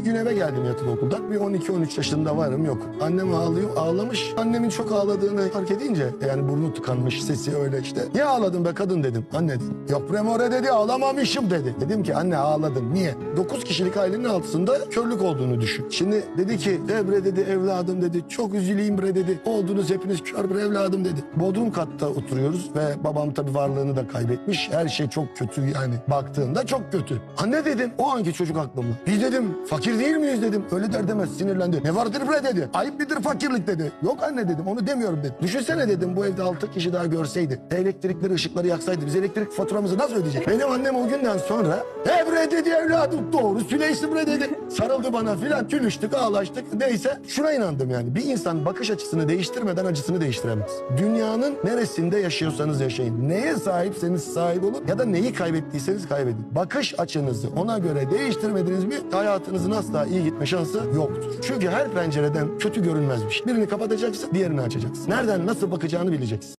Bir gün eve geldim yatılı okuldan. Bir 12-13 yaşında varım yok. Annem ağlıyor. Ağlamış. Annemin çok ağladığını fark edince yani burnu tıkanmış sesi öyle işte. Niye ağladın be kadın dedim. Anne dedim. Yok premore dedi ağlamamışım dedi. Dedim ki anne ağladın. Niye? 9 kişilik ailenin altısında körlük olduğunu düşün. Şimdi dedi ki Debre dedi evladım dedi. Çok üzüleyim bre dedi. Oldunuz hepiniz kör bir evladım dedi. Bodrum katta oturuyoruz ve babam tabii varlığını da kaybetmiş. Her şey çok kötü yani baktığında çok kötü. Anne dedim o anki çocuk aklımda. Biz dedim fakir değil miyiz dedim. Öyle der demez sinirlendi. Ne vardır bre dedi. Ayıp midir fakirlik dedi. Yok anne dedim onu demiyorum dedim. Düşünsene dedim bu evde altı kişi daha görseydi. Elektrikleri ışıkları yaksaydı biz elektrik faturamızı nasıl ödeyecek? Benim annem o günden sonra Evre dedi evladım doğru Süleysi bre dedi. Sarıldı bana filan gülüştük ağlaştık. Neyse şuna inandım yani. Bir insan bakış açısını değiştirmeden acısını değiştiremez. Dünyanın neresinde yaşıyorsanız yaşayın. Neye sahipseniz sahip olun ya da neyi kaybettiyseniz kaybedin. Bakış açınızı ona göre değiştirmediniz mi hayatınızın asla iyi gitme şansı yoktur. Çünkü her pencereden kötü görünmezmiş. Birini kapatacaksın diğerini açacaksın. Nereden nasıl bakacağını bileceksin.